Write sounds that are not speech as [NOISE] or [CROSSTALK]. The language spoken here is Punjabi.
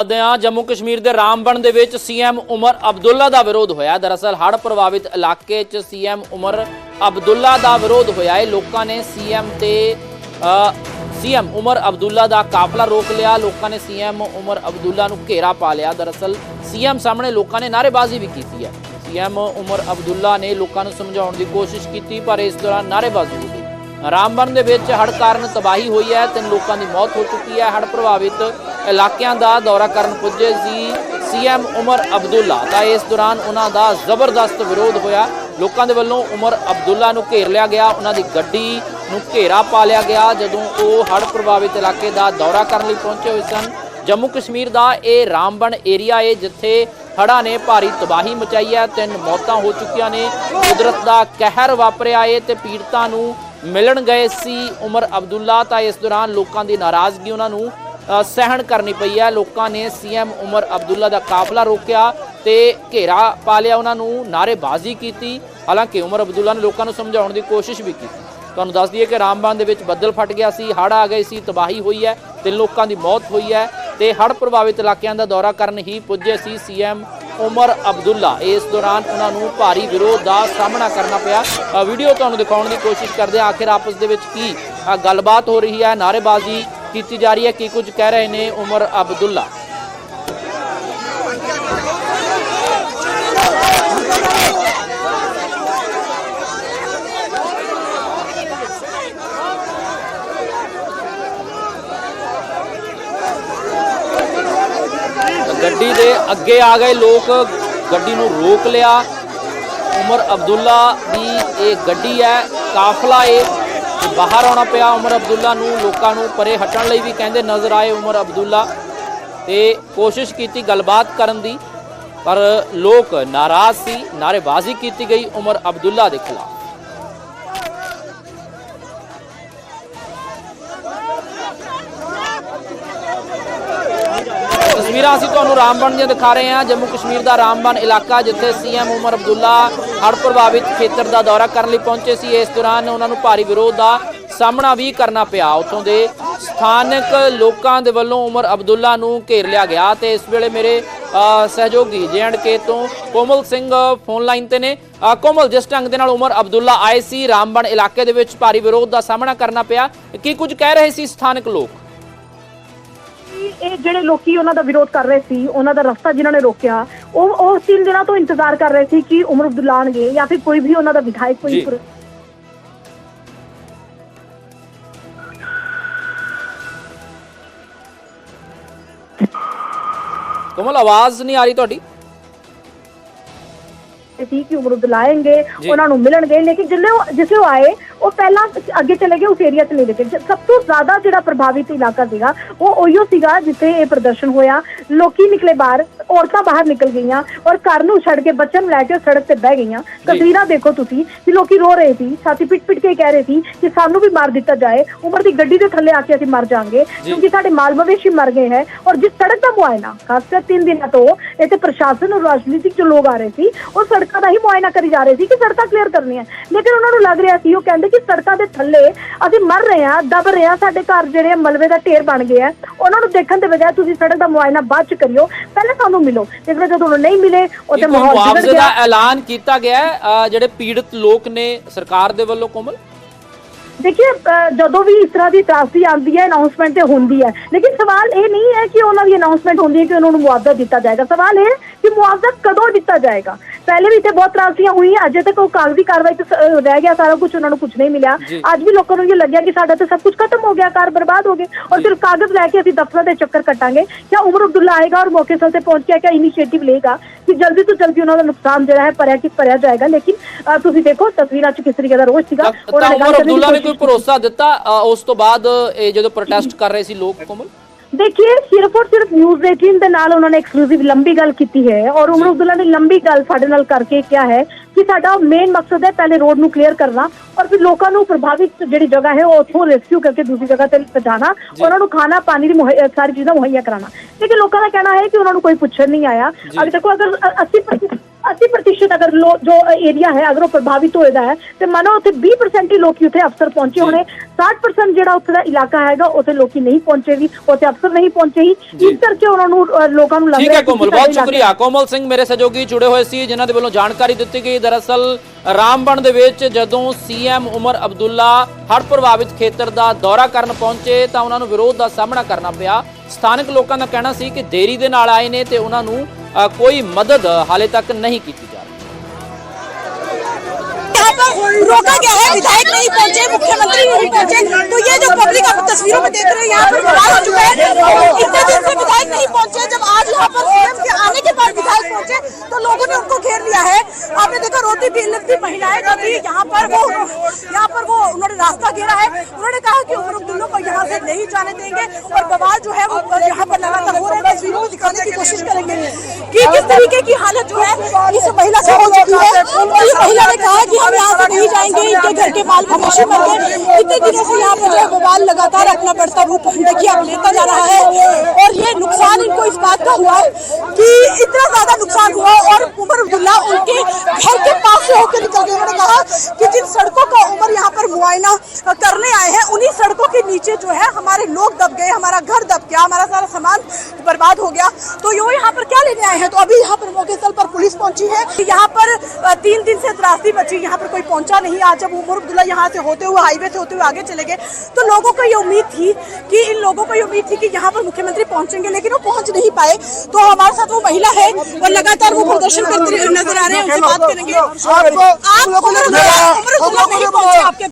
ਕਰਦੇ ਜੰਮੂ ਕਸ਼ਮੀਰ ਦੇ ਰਾਮਬਨ ਦੇ ਵਿੱਚ ਸੀਐਮ ਉਮਰ ਅਬਦੁੱਲਾ ਦਾ ਵਿਰੋਧ ਹੋਇਆ। ਦਰਅਸਲ, ਹੜ੍ਹ ਪ੍ਰਭਾਵਿਤ ਇਲਾਕੇ 'ਚ ਸੀਐਮ ਉਮਰ ਅਬਦੁੱਲਾ ਦਾ ਵਿਰੋਧ ਹੋਇਆ। ਹੈ ਲੋਕਾਂ ਨੇ ਸੀਐਮ ਤੇ ਸੀਐਮ ਉਮਰ ਅਬਦੁੱਲਾ ਦਾ ਕਾਫਲਾ ਰੋਕ ਲਿਆ। ਲੋਕਾਂ ਨੇ ਸੀਐਮ ਉਮਰ ਅਬਦੁੱਲਾ ਨੂੰ ਘੇਰਾ ਪਾ ਲਿਆ। ਦਰਅਸਲ, ਸੀਐਮ ਸਾਹਮਣੇ ਲੋਕਾਂ ਨੇ ਨਾਅਰੇਬਾਜ਼ੀ ਵੀ ਕੀਤੀ ਹੈ। ਸੀਐਮ ਉਮਰ ਅਬਦੁੱਲਾ ਨੇ ਲੋਕਾਂ ਨੂੰ ਸਮਝਾਉਣ ਦੀ ਕੋਸ਼ਿਸ਼ ਕੀਤੀ, ਪਰ ਇਸ ਦੌਰਾਨ ਨਾਅਰੇਬਾਜ਼ੀ ਹੋ ਗਈ। ਰਾਮਬਨ ਦੇ ਵਿੱਚ ਹੜ੍ਹ ਕਾਰਨ ਤਬਾਹੀ ਹੋਈ ਹੈ। ਤਿੰਨ ਲੋਕਾਂ ਦੀ ਮੌਤ ਹੋ ਚੁੱਕੀ ਹੈ। ਹੜ੍ਹ ਪ੍ਰਭਾਵਿਤ ਇਲਾਕਿਆਂ ਦਾ ਦੌਰਾ ਕਰਨ ਪੁੱਜੇ ਸੀ ਸੀਐਮ ਉਮਰ ਅਬਦੁੱਲਾ। ਤਾਂ ਇਸ ਦੌਰਾਨ ਉਹਨਾਂ ਦਾ ਜ਼ਬਰਦਸਤ ਵਿਰੋਧ ਹੋਇਆ। ਲੋਕਾਂ ਦੇ ਵੱਲੋਂ ਉਮਰ ਅਬਦੁੱਲਾ ਨੂੰ ਘੇਰ ਲਿਆ ਗਿਆ। ਉਹਨਾਂ ਦੀ ਗੱਡੀ ਨੂੰ ਘੇਰਾ ਪਾ ਲਿਆ ਗਿਆ, ਜਦੋਂ ਉਹ ਹੜ੍ਹ ਪ੍ਰਭਾਵਿਤ ਇਲਾਕੇ ਦਾ ਦੌਰਾ ਕਰਨ ਲਈ ਪਹੁੰਚੇ ਹੋਏ ਸਨ। ਜੰਮੂ ਕਸ਼ਮੀਰ ਦਾ ਇਹ ਰਾਮਬਨ ਏਰੀਆ ਹੈ, ਜਿੱਥੇ ਹੜ੍ਹਾਂ ਨੇ ਭਾਰੀ ਤਬਾਹੀ ਮਚਾਈ ਹੈ। ਤਿੰਨ ਮੌਤਾਂ ਹੋ ਚੁੱਕੀਆਂ ਨੇ। ਕੁਦਰਤ ਦਾ ਕਹਿਰ ਵਾਪਰਿਆ ਏ ਤੇ ਪੀੜਤਾਂ ਨੂੰ ਮਿਲਣ ਗਏ ਸੀ ਉਮਰ ਅਬਦੁੱਲਾ। ਤਾਂ ਇਸ ਦੌਰਾਨ ਲੋਕਾਂ ਦੀ ਨਾਰਾਜ਼ਗੀ ਉਹਨਾਂ ਨੂੰ ਸਹਿਣ ਕਰਨੀ ਪਈ ਹੈ ਲੋਕਾਂ ਨੇ ਸੀਐਮ ਉਮਰ ਅਬਦੁੱਲਾ ਦਾ ਕਾਫਲਾ ਰੋਕਿਆ ਤੇ ਘੇਰਾ ਪਾ ਲਿਆ ਉਹਨਾਂ ਨੂੰ, ਨਾਅਰੇਬਾਜ਼ੀ ਕੀਤੀ। ਹਾਲਾਂਕਿ ਉਮਰ ਅਬਦੁੱਲਾ ਨੇ ਲੋਕਾਂ ਨੂੰ ਸਮਝਾਉਣ ਦੀ ਕੋਸ਼ਿਸ਼ ਵੀ ਕੀਤੀ। ਤੁਹਾਨੂੰ ਦੱਸ ਦਈਏ ਕਿ ਰਾਮਬਾਨ ਦੇ ਵਿੱਚ ਬੱਦਲ ਫਟ ਗਿਆ ਸੀ, ਹੜ੍ਹ ਆ ਗਏ ਸੀ, ਤਬਾਹੀ ਹੋਈ ਹੈ ਤਿੰਨ ਲੋਕਾਂ ਦੀ ਮੌਤ ਹੋਈ ਹੈ ਤੇ ਹੜ੍ਹ ਪ੍ਰਭਾਵਿਤ ਇਲਾਕਿਆਂ ਦਾ ਦੌਰਾ ਕਰਨ ਹੀ ਪੁੱਜੇ ਸੀ ਸੀਐਮ ਉਮਰ ਅਬਦੁੱਲਾ। ਇਸ ਦੌਰਾਨ ਉਹਨਾਂ ਨੂੰ ਭਾਰੀ ਵਿਰੋਧ ਦਾ ਸਾਹਮਣਾ ਕਰਨਾ ਪਿਆ। ਵੀਡੀਓ ਤੁਹਾਨੂੰ ਦਿਖਾਉਣ ਦੀ ਕੋਸ਼ਿਸ਼ ਕਰਦੇ ਹਾਂ। ਆਖਿਰ ਆਪਸ ਦੇ ਵਿੱਚ ਕੀ ਗੱਲਬਾਤ ਹੋ ਰਹੀ ਹੈ। ਨਾਅਰੇਬਾਜ਼ੀ ਕੀਤੀ ਜਾ ਰਹੀ ਹੈ ਕੀ ਕੁਝ ਕਹਿ ਰਹੇ ਨੇ ਉਮਰ ਅਬਦੁੱਲਾ। ਗੱਡੀ ਦੇ ਅੱਗੇ ਆ ਗਏ ਲੋਕ, ਗੱਡੀ ਨੂੰ ਰੋਕ ਲਿਆ। ਉਮਰ ਅਬਦੁੱਲਾ ਦੀ ਇਹ ਗੱਡੀ ਹੈ, ਕਾਫਲਾ ਇਹ ਬਾਹਰ ਆਉਣਾ ਪਿਆ ਉਮਰ ਅਬਦੁੱਲਾ ਨੂੰ, ਲੋਕਾਂ ਨੂੰ ਪਰੇ ਹਟਣ ਲਈ ਵੀ ਕਹਿੰਦੇ ਨਜ਼ਰ ਆਏ ਉਮਰ ਅਬਦੁੱਲਾ। ਤੇ ਕੋਸ਼ਿਸ਼ ਕੀਤੀ ਗੱਲਬਾਤ ਕਰਨ ਦੀ, ਪਰ ਲੋਕ ਨਾਰਾਜ਼ ਸੀ, ਨਾਰੇਬਾਜ਼ੀ ਕੀਤੀ ਗਈ ਉਮਰ ਅਬਦੁੱਲਾ ਦੇ ਖਿਲਾਫ। ਤਸਵੀਰਾਂ ਅਸੀਂ ਤੁਹਾਨੂੰ ਰਾਮਬਨ ਦੀਆਂ ਦਿਖਾ ਰਹੇ ਹਾਂ। ਜੰਮੂ ਕਸ਼ਮੀਰ ਦਾ ਰਾਮਬਨ ਇਲਾਕਾ ਜਿੱਥੇ ਸੀਐਮ ਉਮਰ ਅਬਦੁੱਲਾ ਹੜ੍ਹ ਪ੍ਰਭਾਵਿਤ ਖੇਤਰ ਦਾ ਦੌਰਾ ਕਰਨ ਲਈ ਪਹੁੰਚੇ ਸੀ। ਇਸ ਦੌਰਾਨ ਉਹਨਾਂ ਨੂੰ ਭਾਰੀ ਵਿਰੋਧ ਦਾ ਸਾਹਮਣਾ ਵੀ ਕਰਨਾ ਪਿਆ। ਉੱਥੋਂ ਦੇ ਸਥਾਨਕ ਲੋਕਾਂ ਦੇ ਵੱਲੋਂ ਉਮਰ ਅਬਦੁੱਲਾ ਨੂੰ ਘੇਰ ਲਿਆ ਗਿਆ ਤੇ ਇਸ ਵੇਲੇ ਮੇਰੇ ਅ, ਸਹਿਯੋਗੀ ਕੇ ਤੋਂ ਕੋਮਲ ਸਿੰਘ ਫੋਨ ਲਾਈਨ ਤੇ ਨੇ। ਕੋਮਲ ਜਿਸ ਢੰਗ ਦੇ ਨਾਲ ਉਮਰ ਅਬਦੁੱਲਾ ਆਏ ਸੀ ਰਾਮਬਨ ਇਲਾਕੇ ਦੇ ਵਿੱਚ ਭਾਰੀ ਵਿਰੋਧ ਦਾ ਸਾਹਮਣਾ ਕਰਨਾ ਪਿਆ। ਕੀ ਕੁਝ ਕਹਿ ਰਹੇ ਸੀ ਸਥਾਨਕ ਲੋਕ? ਇਹ ਜਿਹੜੇ ਲੋਕੀ ਉਹਨਾਂ ਦਾ ਵਿਰੋਧ ਕਰ ਰਹੇ ਸੀ ਉਹਨਾਂ ਦਾ ਰਸਤਾ ਜਿਨ੍ਹਾਂ ਨੇ ਰੋਕਿਆ ਉਹ ਉਹ ਤਿੰਨ ਦਿਨਾਂ ਤੋਂ ਇੰਤਜ਼ਾਰ ਕਰ ਰਹੇ ਸੀ ਕਿ ਉਮਰ ਅਬਦੁੱਲਾ ਆਉਣਗੇ ਜਾਂ ਫਿਰ ਕੋਈ ਵੀ ਉਹਨਾਂ ਦਾ ਵਿਧਾਇਕ ਕੋਈ ਕੋਮਲ ਆਵਾਜ਼ ਨਹੀਂ ਆ ਰਹੀ ਤੁਹਾਡੀ? ਸੀ ਕਿ ਉਮਰ ਜੀ। ਉਹਨਾਂ ਨੂੰ ਮਿਲਣਗੇ ਲੇਕਿਨ ਜਿੱਲੇ ਉਹ ਜਿਸੇ ਉਹ ਆਏ ਉਹ ਪਹਿਲਾਂ ਅੱਗੇ ਚਲੇ ਗਏ ਉਸ ਏਰੀਆ 'ਚ ਨਹੀਂ ਲੇਕਿਨ ਸਭ ਤੋਂ ਜ਼ਿਆਦਾ ਜਿਹੜਾ ਪ੍ਰਭਾਵਿਤ ਇਲਾਕਾ ਸੀਗਾ ਉਹ ਉਹੀਓ ਸੀਗਾ ਜਿੱਥੇ ਇਹ ਪ੍ਰਦਰਸ਼ਨ ਹੋਇਆ ਲੋਕੀ ਨਿਕਲੇ ਬਾਹਰ ਔਰਤਾਂ ਬਾਹਰ ਨਿਕਲ ਗਈਆਂ ਔਰ ਘਰ ਨੂੰ ਛੱਡ ਕੇ ਬੱਚਨ ਨੂੰ ਲੈ ਕੇ ਸੜਕ ਤੇ ਬਹਿ ਗਈਆਂ। ਤਸਵੀਰਾਂ ਦੇਖੋ ਤੁਸੀਂ ਕਿ ਲੋਕੀ ਰੋ ਰਹੇ ਸੀ ਛਾਤੀ ਪਿੱਟ ਪਿੱਟ ਕੇ ਕਹਿ ਰਹੇ ਸੀ ਕਿ ਸਾਨੂੰ ਵੀ ਮਾਰ ਦਿੱਤਾ ਜਾਏ ਉਮਰ ਦੀ ਗੱਡੀ ਦੇ ਥੱਲੇ ਆ ਕੇ ਅਸੀਂ ਮਰ ਜਾਾਂਗੇ ਕਿਉਂਕਿ ਸਾਡੇ ਮਾਲ ਮਵੇਸ਼ੀ ਮਰ ਗਏ ਹੈ ਔਰ ਜਿਸ ਸੜਕ ਦਾ ਮੁਆਇਨਾ ਖਾਸ ਕਰ ਤਿੰਨ ਦਿਨਾਂ ਤੋਂ ਇੱਥੇ ਪ੍ਰਸ਼ਾਸਨ ਔਰ ਰਾਜਨੀਤਿਕ ਜੋ ਲੋਕ ਆ ਰਹੇ ਸੀ ਉਹ ਸੜਕਾਂ ਦਾ ਹੀ ਮੁਆਇਨਾ ਕਰੀ ਜਾ ਰਹੇ ਸੀ ਕਿ ਸੜਕਾਂ ਕਲੀਅਰ ਕਰਨੀਆਂ। ਲੇਕਿਨ ਉਹਨਾਂ ਨੂੰ ਲੱਗ ਰਿਹਾ ਸੀ ਉਹ ਕਹਿੰਦੇ ਕਿ ਸੜਕਾਂ ਦੇ ਥੱਲੇ ਅਸੀਂ ਮਰ ਰਹੇ ਹਾਂ ਦਬ ਰਹੇ ਹਾਂ ਸਾਡੇ ਘਰ ਜਿਹੜੇ ਆ ਮਲਬੇ ਦਾ ਢੇਰ ਬਣ ਗਿਆ। ਉਹਨਾਂ ਨੂੰ ਦੇਖਣ ਦੇ ਬਜਾਏ ਤੁਸੀਂ ਸੜਕ ਦਾ ਮੁਆਇਨਾ ਬਾਅਦ ਚ ਕਰਿਓ। ਪਹਿਲਾਂ ਸਾਨੂੰ ਮਿਲੋ। ਲੇਕਿਨ ਜਦੋਂ ਉਹ ਨਹੀਂ ਮਿਲੇ ਇੱਕ ਮਾਹੌਲ ਵਿਗੜ ਮੁਆਵਜ਼ੇ ਗਿਆ। ਦਾ ਐਲਾਨ ਕੀਤਾ ਗਿਆ ਜਿਹੜੇ ਪੀੜਤ ਲੋਕ ਨੇ ਸਰਕਾਰ ਦੇ ਵੱਲੋਂ ਕੋਮਲ? ਦੇਖिए ਅ, ਜਦੋਂ ਵੀ ਇਸ ਤਰ੍ਹਾਂ ਦੀ ਤਰਾਸਦੀ ਆਉਂਦੀ ਹੈ ਅਨਾਉਂਸਮੈਂਟ ਤੇ ਹੁੰਦੀ ਹੈ। ਲੇਕਿਨ ਸਵਾਲ ਇਹ ਨਹੀਂ ਹੈ ਕਿ ਉਹਨਾਂ ਦੀ ਅਨਾਉਂਸਮੈਂਟ ਹੁੰਦੀ ਹੈ ਕਿ ਉਹਨਾਂ ਨੂੰ ਮੁਆਵਜ਼ਾ ਦਿੱਤਾ ਜਾਏਗਾ। ਸਵਾਲ ਇਹ ਹੈ ਕਿ ਮੁਆਵਜ਼ਾ ਕਦੋਂ ਦਿੱਤਾ ਜਾਏਗਾ? ਪਹਿਲੇ ਵੀ ਇੱਥੇ ਬਹੁਤ ਤਰਾਸਦੀਆਂ ਹੋਈਆਂ ਅਜੇ ਤੱਕ ਉਹ ਕਾਗਜ਼ੀ ਕਾਰਵਾਈ ਤੇ ਸ- ਰਹਿ ਗਿਆ ਸਾਰਾ ਕੁਝ ਉਹਨਾਂ ਨੂੰ ਕੁਝ ਨਹੀਂ ਮਿਲਿਆ। ਜੀ। ਅੱਜ ਵੀ ਲੋਕਾਂ ਨੂੰ ਇਹ ਲੱਗਿਆ ਕਿ ਸਾਡਾ ਤਾਂ ਸਭ ਕੁਝ ਖਤਮ ਹੋ ਗਿਆ ਕਾਰ ਬਰਬਾਦ ਹੋ ਗਏ। ਔਰ ਸਿਰਫ ਕਾਗਜ਼ ਲੈ ਕੇ ਅਸੀਂ ਦਫ਼ਤਰਾਂ ਦੇ ਚੱਕਰ ਕੱਟਾਂਗੇ। ਕਿਆ ਉਮਰ ਅਬਦੁੱਲਾ ਆਏਗਾ ਔਰ ਮੌਕੇ ਸਰ ਤੇ ਪਹੁੰਚ ਕੇ ਕਿਆ ਇਨੀਸ਼ੀਏਟਿਵ ਲਏਗਾ ਕਿ ਜਲਦੀ ਤੋਂ ਜਲਦੀ ਉਹਨਾਂ ਦਾ ਨੁਕਸਾਨ ਜਿਹੜਾ ਹੈ ਭਰਿਆ ਕਿ ਭਰਿਆ ਜਾਏਗਾ। ਲੇਕਿਨ ਅ, ਤੁਸੀਂ ਦੇਖੋ ਤਸਵੀਰਾਂ 'ਚ ਕਿਸ ਤਰੀਕੇ ਦਾ ਰੋਸ਼ ਸੀਗਾ। ਤਾਂ ਉਹਨਾਂ ਤਾਂ ਨੇ ਗੱਲ ਉਮਰ ਕਰਨ ਦੀ ਅਬਦੁੱਲਾ ਨੇ ਕੋਈ ਕੋਸ਼ਿਸ਼ ਭਰੋਸਾ ਦਿੱਤਾ? ਅ, ਉਸ ਤੋਂ ਬਾਅਦ ਇਹ ਜਦੋਂ [CLEARS THROAT] ਪ੍ਰੋਟੈਸਟ ਕਰ ਰਹੇ ਸੀ ਲੋਕ ਕੋਮਲ? ਦੇਖिए ਸਿਰਫ ਔਰ ਸਿਰਫ ਨਿਊਜ਼ 18 ਦੇ ਨਾਲ ਉਹਨਾਂ ਨੇ ਐਕਸਕਲੂਸਿਵ ਲੰਬੀ ਗੱਲ ਕੀਤੀ ਹੈ ਔਰ ਉਮਰ ਅਬਦੁੱਲਾ ਨੇ ਲੰਬੀ ਗੱਲ ਸਾਡੇ ਨਾਲ ਕਰਕੇ ਕਿਹਾ ਹੈ ਕਿ ਸਾਡਾ ਮੇਨ ਮਕਸਦ ਹੈ ਪਹਿਲੇ ਰੋਡ ਨੂੰ ਕਲੀਅਰ ਕਰਨਾ ਔਰ ਫਿਰ ਲੋਕਾਂ ਨੂੰ ਪ੍ਰਭਾਵਿਤ ਜਿਹੜੀ ਜਗ੍ਹਾ ਹੈ ਉਹ ਉੱਥੋਂ ਰੈਸਕਿਊ ਕਰਕੇ ਦੂਸਰੀ ਜਗ੍ਹਾ ਤੇ ਪਹੁੰਚਾਣਾ ਉਹਨਾਂ ਨੂੰ ਖਾਣਾ ਪਾਣੀ ਦੀ ਸਾਰੀ ਚੀਜ਼ਾਂ ਮੁਹੱਈਆ ਕਰਾਣਾ ਕਿਉਂਕਿ ਲੋਕਾਂ ਦਾ ਕਹਿਣਾ ਹੈ ਕਿ ਉਹਨਾਂ ਨੂੰ ਕੋਈ ਪੁੱਛਣ ਨਹੀਂ ਆਇਆ। ਅਗਰ ਦੇਖੋ ਅਗਰ 80% 80% ਅਗਰ ਲੋ ਜੋ ਏਰੀਆ ਹੈ ਅਗਰ ਉਹ ਪ੍ਰਭਾਵਿਤ ਹੋਏਦਾ ਹੈ ਤੇ ਮੰਨੋ ਉੱਥੇ 20% ਹੀ ਲੋਕੀ ਉੱਥੇ ਅਫਸਰ ਪਹੁੰਚੇ ਹੋਣੇ। 60% ਜਿਹੜਾ ਉੱਥੇ ਦਾ ਇਲਾਕਾ ਹੈਗਾ ਉੱਥੇ ਲੋਕੀ ਨਹੀਂ ਪਹੁੰਚੇਗੀ ਉੱਥੇ ਅਫਸਰ ਨਹੀਂ ਪਹੁੰਚੇਗੀ ਇਸ ਕਰਕੇ ਉਹਨਾਂ ਨੂੰ ਲੋਕਾਂ ਨੂੰ ਲੱਗ ਠੀਕ ਰਿਹਾ ਹੈ ਕਿ ਕੋਮਲ ਬਹੁਤ ਸ਼ੁਕਰੀਆ। ਕੋਮਲ ਸਿੰਘ ਮੇਰੇ ਸਹਿਯੋਗੀ ਜੁੜੇ ਹੋਏ ਸੀ ਜਿਨ੍ਹਾਂ ਦੇ ਵੱਲੋਂ ਜਾਣਕਾਰੀ ਦਿੱਤੀ ਗਈ। ਦਰਅਸਲ ਰਾਮਬਣ ਦੇ ਵਿੱਚ ਜਦੋਂ ਸੀਐਮ ਉਮਰ ਅਬਦੁੱਲਾ ਹੜ੍ਹ ਪ੍ਰਭਾਵਿਤ ਖੇਤਰ ਦਾ ਦੌਰਾ ਕਰਨ ਪਹੁੰਚੇ ਤਾਂ ਉਹਨਾਂ ਨੂੰ ਵਿਰੋਧ ਦਾ ਸਾਹਮਣਾ ਕਰਨਾ ਪਿਆ ਸਥਾਨਕ ਲੋਕਾਂ ਦਾ ਕਹਿਣਾ ਸੀ ਕਿ ਦੇਰੀ ਦੇ ਨਾਲ ਆਏ ਨੇ ਤੇ ਉਹਨਾਂ ਨੂੰ ਅ, ਕੋਈ ਮਦਦ ਹਾਲੇ ਤੱਕ ਨਹੀਂ ਕੀਤੀ ਜਾ ਰਹੀ यहाँ पर रोका गया है विधायक नहीं पहुंचे मुख्यमंत्री नहीं पहुंचे तो ये जो पब्लिक आप तस्वीरों में देख रहे हैं यहाँ पर बवाल हो चुका है इतने दिन से विधायक नहीं पहुंचे जब आज यहाँ पर तो लोगों ने उनको घेर लिया है। आपने देखा, रोती बिलती महिलाएँ जो थी, यहाँ पर वो यहाँ पर वो उन्होंने रास्ता घेरा है। उन्होंने कहा कि उमर अब्दुल्ला को यहाँ से नहीं जाने देंगे और बवाल जो है, वो यहाँ पर लगातार हो रहा है। तस्वीरों दिखाने की कोशिश करेंगे कि किस तरीके की हालत जो है, इस महिला से हो चुकी है। और इस महिला ने कहा कि हम यहाँ से नहीं जाएँगे, इनके घर के माल मवेशी गए इतने दिनों से यहाँ पर जो है बवाल लगातार अपना बढ़ता रूप देखिए अब लेता जा रहा है। और ये नुकसान इनको इस बात का हुआ है कि ज़्यादा नुकसान हुआ और उमर अब्दुल्ला उनके घर के पास से होकर निकल गए। उन्होंने कहा कि जिन सड़कों का उमर यहाँ पर मुआयना करने आए हैं, उन्हीं सड़कों के नीचे जो है हमारे लोग दब गए, हमारा घर दब गया, हमारा सामान बर्बाद हो गया। तो यो यहाँ पर क्या लेने आए हैं? तो अभी यहाँ पर मौके स्थल पर पुलिस पहुँची है। यहाँ पर तीन दिन से त्रासदी बची। यहाँ पर कोई पहुँचा नहीं। आज जब उमर अब्दुल्ला यहाँ से होते हुए हाईवे से होते हुए आगे चले गए तो लोगों को ये उम्मीद थी कि इन लोगों को ये उम्मीद थी कि यहाँ पर मुख्यमंत्री पहुँचेंगे लेकिन वो पहुँच नहीं पाए। तो हमारे साथ वो महिला है और लगातार वो प्रदर्शन करते नज़र आ रहे हैं। उनसे बात करेंगे। आप उमर नहीं पहुँचे आपके